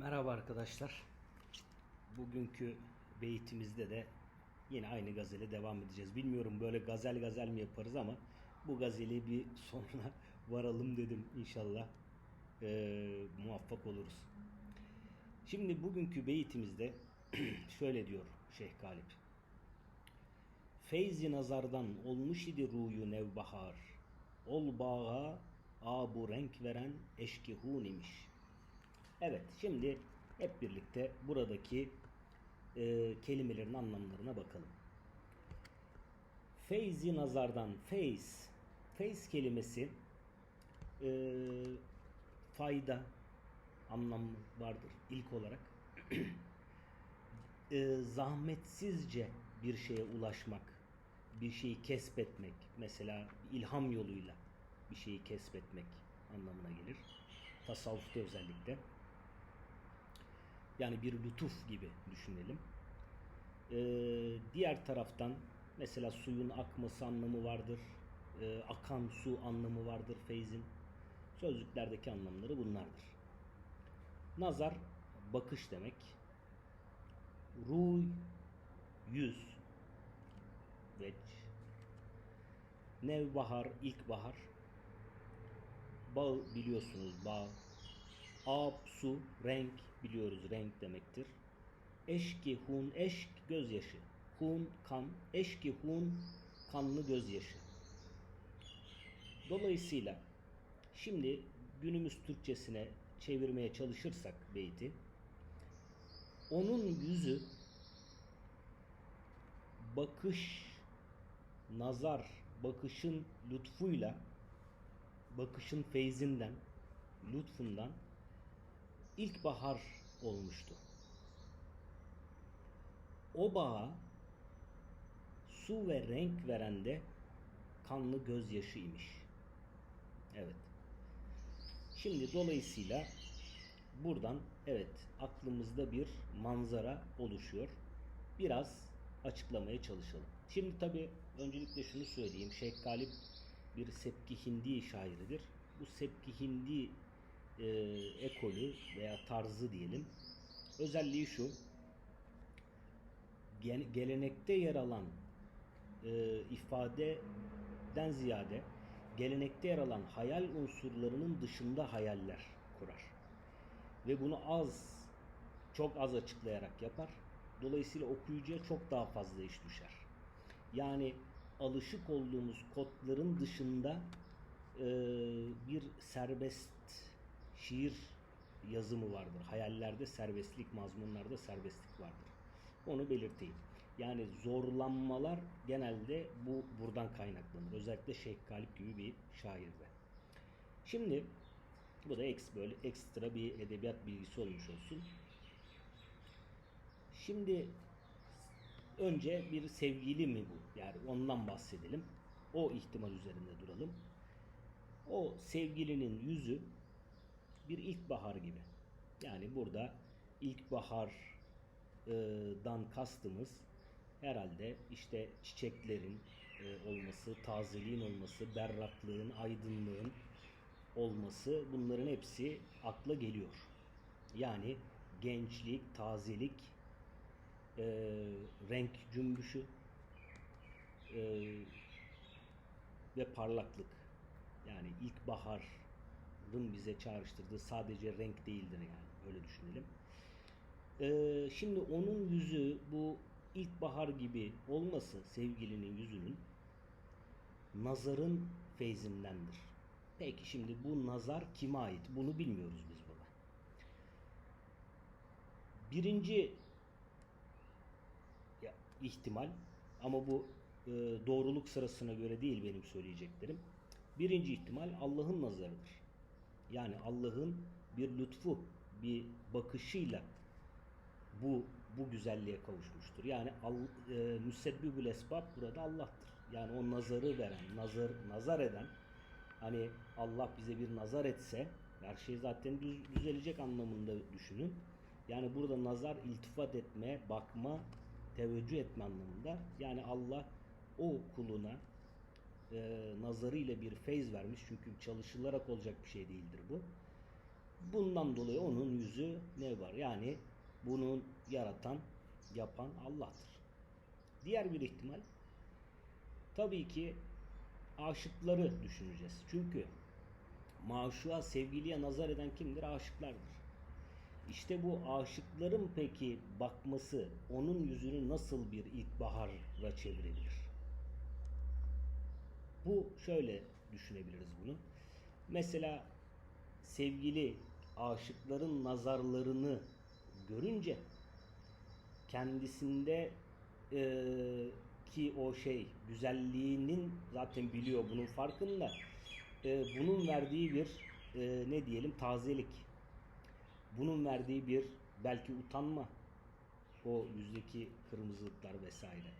Merhaba arkadaşlar. Bugünkü beytimizde de yine aynı gazele devam edeceğiz. Bilmiyorum böyle gazel gazel mi yaparız ama bu gazeli bir sonuna varalım dedim inşallah eee, muvaffak oluruz. Şimdi bugünkü beytimizde şöyle diyor Şeyh Galip. Feyzi nazardan olmuş idi ruyu nevbahar. Ol bağa abu renk veren eşkihun imiş. Evet şimdi hep birlikte buradaki e, kelimelerin anlamlarına bakalım. Feyzi nazardan feyz. Feyz kelimesi e, fayda anlamı vardır ilk olarak. e, zahmetsizce bir şeye ulaşmak, bir şeyi kesbetmek, mesela ilham yoluyla bir şeyi kesbetmek anlamına gelir. Tasavvufta özellikle. Yani bir lütuf gibi düşünelim. Ee, diğer taraftan mesela suyun akması anlamı vardır. Ee, akan su anlamı vardır feyzin. Sözlüklerdeki anlamları bunlardır. Nazar bakış demek. Ruh yüz veç Nevbahar, ilkbahar. Bağ biliyorsunuz bağ. Ab, su, renk biliyoruz renk demektir. Eşki, hun, eşk gözyaşı. Hun, kan, eşki, hun, kanlı gözyaşı. Dolayısıyla şimdi günümüz Türkçesine çevirmeye çalışırsak beyti onun yüzü bakış, nazar, bakışın lütfuyla, bakışın feyzinden, lütfundan ilkbahar olmuştu. O bağa su ve renk veren de kanlı gözyaşı imiş. Evet. Şimdi dolayısıyla buradan evet aklımızda bir manzara oluşuyor. Biraz açıklamaya çalışalım. Şimdi tabi öncelikle şunu söyleyeyim. Şeyh Galip bir Sepki Hindi şairidir. Bu Sepki Hindi e, ekolü veya tarzı diyelim. Özelliği şu. Gelenekte yer alan e, ifadeden ziyade gelenekte yer alan hayal unsurlarının dışında hayaller kurar. Ve bunu az, çok az açıklayarak yapar. Dolayısıyla okuyucuya çok daha fazla iş düşer. Yani alışık olduğumuz kodların dışında e, bir serbest şiir yazımı vardır. Hayallerde serbestlik, mazmunlarda serbestlik vardır. Onu belirteyim. Yani zorlanmalar genelde bu buradan kaynaklanır. Özellikle Şeyh Galip gibi bir şairde. Şimdi bu da eks böyle ekstra bir edebiyat bilgisi olmuş olsun. Şimdi önce bir sevgili mi bu? Yani ondan bahsedelim. O ihtimal üzerinde duralım. O sevgilinin yüzü bir ilkbahar gibi. Yani burada ilkbahardan kastımız herhalde işte çiçeklerin e, olması, tazeliğin olması, berraklığın, aydınlığın olması bunların hepsi akla geliyor. Yani gençlik, tazelik, e, renk cümbüşü e, ve parlaklık. Yani ilkbaharın bize çağrıştırdığı sadece renk değildir yani öyle düşünelim. E, şimdi onun yüzü bu ilkbahar gibi olması sevgilinin yüzünün nazarın feyzindendir. Peki şimdi bu nazar kime ait? Bunu bilmiyoruz biz burada. Birinci ya, ihtimal ama bu e, doğruluk sırasına göre değil benim söyleyeceklerim. Birinci ihtimal Allah'ın nazarıdır. Yani Allah'ın bir lütfu, bir bakışıyla bu bu güzelliğe kavuşmuştur. Yani e, müsebbibül esbab burada Allah'tır. Yani o nazarı veren, nazar nazar eden hani Allah bize bir nazar etse her şey zaten düz, düzelecek anlamında düşünün. Yani burada nazar iltifat etme, bakma, teveccüh etme anlamında. Yani Allah o kuluna e, nazarıyla bir feyz vermiş. Çünkü çalışılarak olacak bir şey değildir bu. Bundan dolayı onun yüzü ne var? Yani bunun yaratan, yapan Allah'tır. Diğer bir ihtimal tabii ki aşıkları düşüneceğiz. Çünkü maşuğa, sevgiliye nazar eden kimdir? Aşıklardır. İşte bu aşıkların peki bakması onun yüzünü nasıl bir ilkbahara çevirebilir? Bu şöyle düşünebiliriz bunu. Mesela sevgili aşıkların nazarlarını görünce kendisinde eee, ki o şey güzelliğinin zaten biliyor bunun farkında. Eee, bunun verdiği bir eee, ne diyelim tazelik. Bunun verdiği bir belki utanma. O yüzdeki kırmızılıklar vesaire.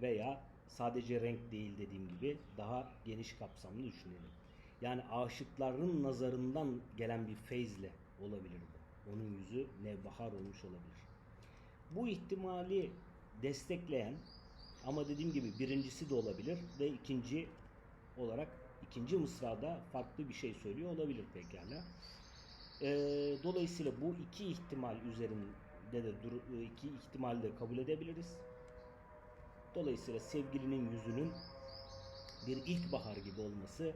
Veya sadece renk değil dediğim gibi daha geniş kapsamlı düşünelim. Yani aşıkların nazarından gelen bir feyzle olabilir bu. Onun yüzü nevbahar olmuş olabilir. Bu ihtimali destekleyen ama dediğim gibi birincisi de olabilir ve ikinci olarak ikinci mısrada farklı bir şey söylüyor olabilir pekala. Ee, dolayısıyla bu iki ihtimal üzerinde de iki ihtimal de kabul edebiliriz. Dolayısıyla sevgilinin yüzünün bir ilkbahar gibi olması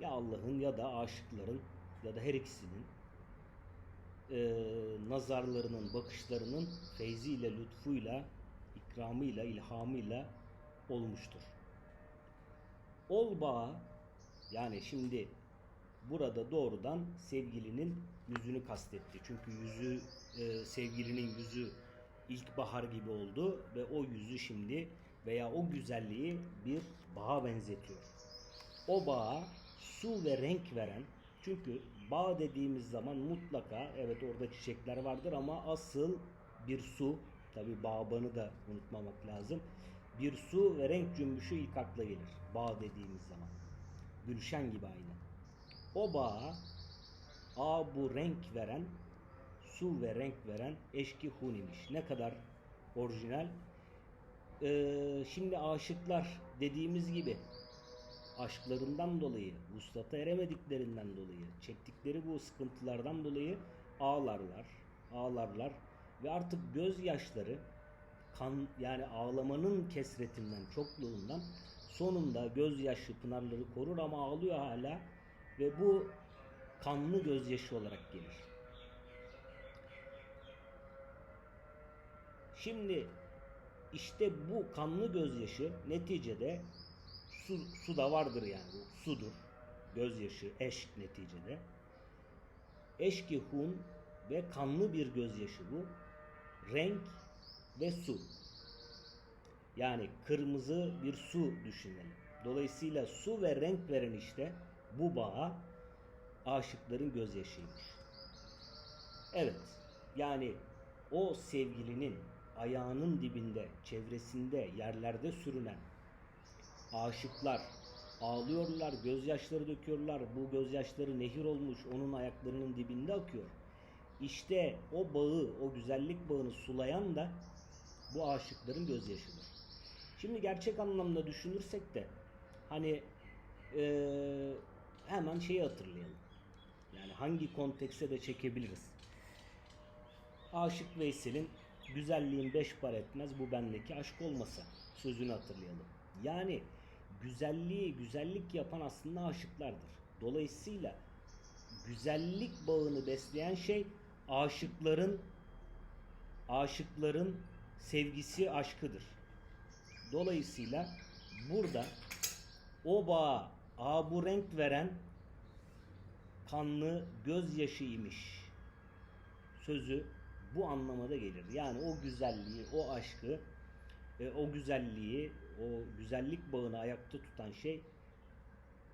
ya Allah'ın ya da aşıkların ya da her ikisinin e, nazarlarının, bakışlarının feyziyle, lütfuyla, ikramıyla, ilhamıyla olmuştur. Ol bağı yani şimdi burada doğrudan sevgilinin yüzünü kastetti. Çünkü yüzü e, sevgilinin yüzü ilkbahar gibi oldu ve o yüzü şimdi veya o güzelliği bir bağa benzetiyor. O bağa su ve renk veren çünkü bağ dediğimiz zaman mutlaka evet orada çiçekler vardır ama asıl bir su tabi bağbanı da unutmamak lazım. Bir su ve renk cümbüşü ilk akla gelir. Bağ dediğimiz zaman. Gülşen gibi aynı. O bağa a bu renk veren su ve renk veren eşki hun imiş. Ne kadar orijinal. Ee, şimdi aşıklar dediğimiz gibi aşklarından dolayı, vuslata eremediklerinden dolayı, çektikleri bu sıkıntılardan dolayı ağlarlar, ağlarlar ve artık gözyaşları kan yani ağlamanın kesretinden, çokluğundan sonunda gözyaşı pınarları korur ama ağlıyor hala ve bu kanlı gözyaşı olarak gelir. Şimdi işte bu kanlı gözyaşı neticede su, su da vardır yani bu sudur. Gözyaşı, eşk neticede. Eşki hun ve kanlı bir gözyaşı bu. Renk ve su. Yani kırmızı bir su düşünelim. Dolayısıyla su ve renk veren işte bu bağa aşıkların gözyaşıymış. Evet. Yani o sevgilinin ayağının dibinde, çevresinde, yerlerde sürünen aşıklar ağlıyorlar, gözyaşları döküyorlar. Bu gözyaşları nehir olmuş, onun ayaklarının dibinde akıyor. İşte o bağı, o güzellik bağını sulayan da bu aşıkların gözyaşıdır. Şimdi gerçek anlamda düşünürsek de hani eee, hemen şeyi hatırlayalım. Yani hangi kontekste de çekebiliriz. Aşık Veysel'in güzelliğin beş para etmez bu bendeki aşk olmasa sözünü hatırlayalım. Yani güzelliği güzellik yapan aslında aşıklardır. Dolayısıyla güzellik bağını besleyen şey aşıkların aşıkların sevgisi aşkıdır. Dolayısıyla burada o bağa a bu renk veren kanlı gözyaşı imiş sözü bu anlamada gelir. Yani o güzelliği, o aşkı, e, o güzelliği, o güzellik bağını ayakta tutan şey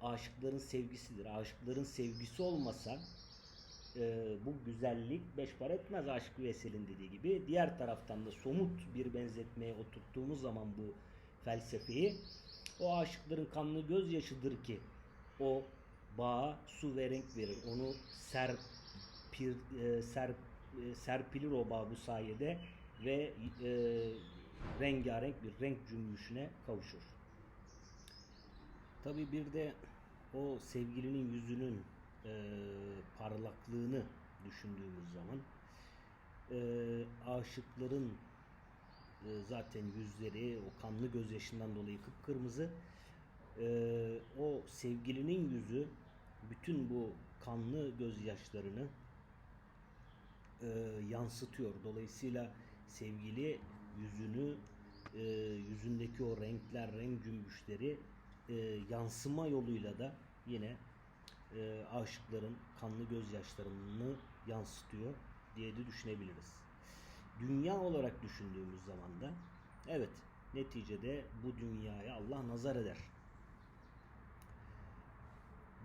aşıkların sevgisidir. Aşıkların sevgisi olmasa e, bu güzellik beş para etmez aşk Vesel'in dediği gibi. Diğer taraftan da somut bir benzetmeye oturttuğumuz zaman bu felsefeyi o aşıkların kanlı gözyaşıdır ki o bağa su ve renk verir. Onu serpir, e, ser, e, serpilir o bağ bu sayede ve e, rengarenk bir renk cümbüşüne kavuşur. Tabi bir de o sevgilinin yüzünün e, parlaklığını düşündüğümüz zaman e, aşıkların e, zaten yüzleri o kanlı gözyaşından dolayı kıpkırmızı e, o sevgilinin yüzü bütün bu kanlı gözyaşlarını e, yansıtıyor. Dolayısıyla sevgili yüzünü e, yüzündeki o renkler, renk cümbüşleri e, yansıma yoluyla da yine e, aşıkların kanlı gözyaşlarını yansıtıyor diye de düşünebiliriz. Dünya olarak düşündüğümüz zaman da evet neticede bu dünyaya Allah nazar eder.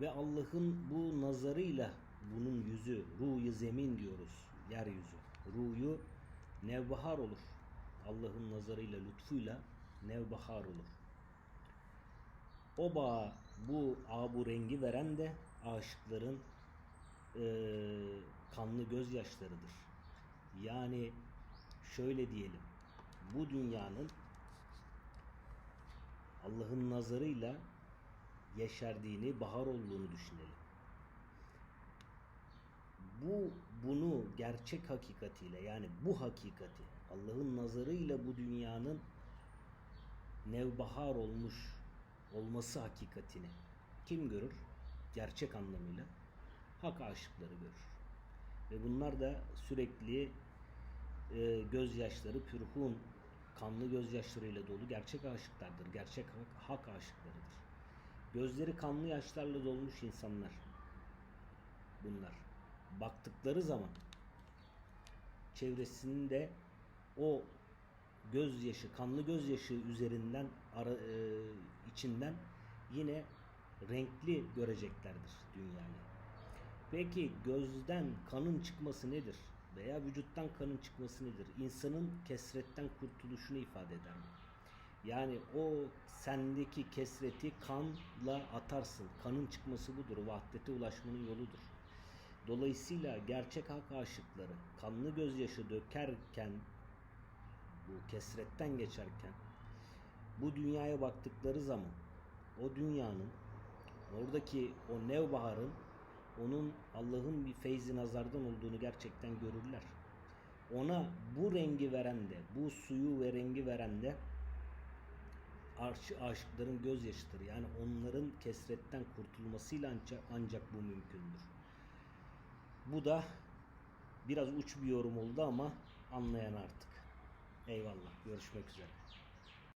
Ve Allah'ın bu nazarıyla bunun yüzü, ruyu zemin diyoruz, yeryüzü. Ruyu nevbahar olur. Allah'ın nazarıyla, lütfuyla nevbahar olur. O bağa bu abu rengi veren de aşıkların eee, kanlı gözyaşlarıdır. Yani şöyle diyelim, bu dünyanın Allah'ın nazarıyla yeşerdiğini, bahar olduğunu düşünelim. Bu bunu gerçek hakikatiyle yani bu hakikati Allah'ın nazarıyla bu dünyanın nevbahar olmuş olması hakikatini kim görür? Gerçek anlamıyla hak aşıkları görür. Ve bunlar da sürekli e, gözyaşları pürhun kanlı gözyaşlarıyla dolu gerçek aşıklardır. Gerçek hak, hak aşıklarıdır. Gözleri kanlı yaşlarla dolmuş insanlar bunlar. Baktıkları zaman çevresinde o gözyaşı, kanlı gözyaşı üzerinden ara, e, içinden yine renkli göreceklerdir dünyayı. Peki gözden kanın çıkması nedir? Veya vücuttan kanın çıkması nedir? İnsanın kesretten kurtuluşunu ifade eder mi? Yani o sendeki kesreti kanla atarsın. Kanın çıkması budur. Vahdete ulaşmanın yoludur. Dolayısıyla gerçek hak aşıkları kanlı gözyaşı dökerken bu kesretten geçerken bu dünyaya baktıkları zaman o dünyanın oradaki o nevbaharın onun Allah'ın bir feyzi nazardan olduğunu gerçekten görürler. Ona bu rengi veren de, bu suyu ve rengi veren de aşıkların gözyaşıdır. Yani onların kesretten kurtulmasıyla ancak, ancak bu mümkündür. Bu da biraz uç bir yorum oldu ama anlayan artık. Eyvallah. Görüşmek üzere.